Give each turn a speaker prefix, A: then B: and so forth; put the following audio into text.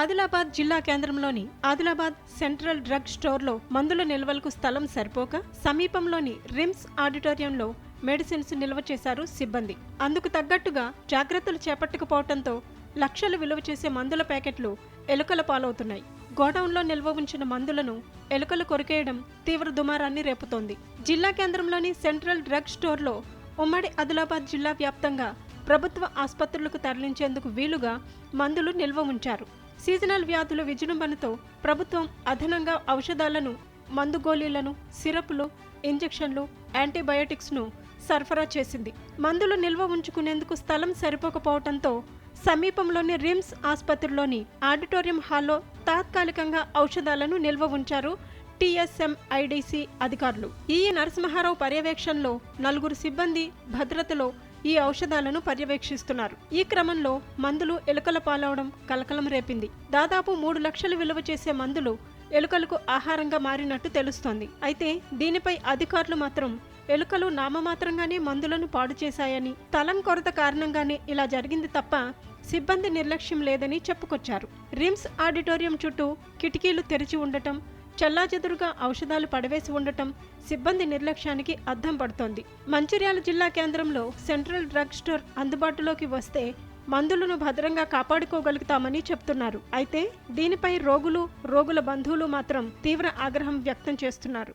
A: ఆదిలాబాద్ జిల్లా కేంద్రంలోని Adilabad central drug స్టోర్లో మందుల నిల్వలకు స్థలం సరిపోక సమీపంలోని రిమ్స్ ఆడిటోరియంలో మెడిసిన్స్ నిల్వ చేశారు సిబ్బంది. అందుకు తగ్గట్టుగా జాగ్రత్తలు చేపట్టకపోవడంతో లక్షలు విలువ చేసే మందుల ప్యాకెట్లు ఎలుకల పాలవుతున్నాయి. గోడౌన్లో నిల్వ ఉంచిన మందులను ఎలుకలు కొరికేయడం తీవ్ర దుమారాన్ని రేపుతోంది. జిల్లా కేంద్రంలోని సెంట్రల్ డ్రగ్ స్టోర్లో ఉమ్మడి ఆదిలాబాద్ జిల్లా వ్యాప్తంగా ప్రభుత్వ ఆసుపత్రులకు తరలించేందుకు వీలుగా మందులు నిల్వ ఉంచారు. సీజనల్ వ్యాధుల విజృంభణతో ప్రభుత్వం అదనంగా ఔషధాలను మందు గోళీలను సిరప్లు ఇంజెక్షన్లు యాంటీబయోటిక్స్ను సరఫరా చేసింది. మందులు నిల్వ ఉంచుకునేందుకు స్థలం సరిపోకపోవడంతో సమీపంలోని రిమ్స్ ఆసుపత్రిలోని ఆడిటోరియం హాల్లో తాత్కాలికంగా ఔషధాలను నిల్వ ఉంచారు టీఎస్ఎం ఐడిసి అధికారులు. ఈ నరసింహారావు పర్యవేక్షణలో నలుగురు సిబ్బంది భద్రతలో ఈ ఔషధాలను పర్యవేక్షిస్తున్నారు. ఈ క్రమంలో మందులు ఎలుకల పాలవడం కలకలం రేపింది. దాదాపు మూడు లక్షలు విలువ చేసే మందులు ఎలుకలకు ఆహారంగా మారినట్టు తెలుస్తోంది. అయితే దీనిపై అధికారులు మాత్రం ఎలుకలు నామమాత్రంగానే మందులను పాడు చేశాయని తలం కొరత కారణంగానే ఇలా జరిగింది తప్ప సిబ్బంది నిర్లక్ష్యం లేదని చెప్పుకొచ్చారు. రిమ్స్ ఆడిటోరియం చుట్టూ కిటికీలు తెరిచి ఉండటం చెల్లాచెదురుగా ఔషధాలు పడవేసి ఉండటం సిబ్బంది నిర్లక్ష్యానికి అద్దం పడుతోంది. మంచిర్యాల జిల్లా కేంద్రంలో సెంట్రల్ డ్రగ్ స్టోర్ అందుబాటులోకి వస్తే మందులను భద్రంగా కాపాడుకోగలుగుతామని చెప్తున్నారు. అయితే దీనిపై రోగులు రోగుల బంధువులు మాత్రం తీవ్ర ఆగ్రహం వ్యక్తం చేస్తున్నారు.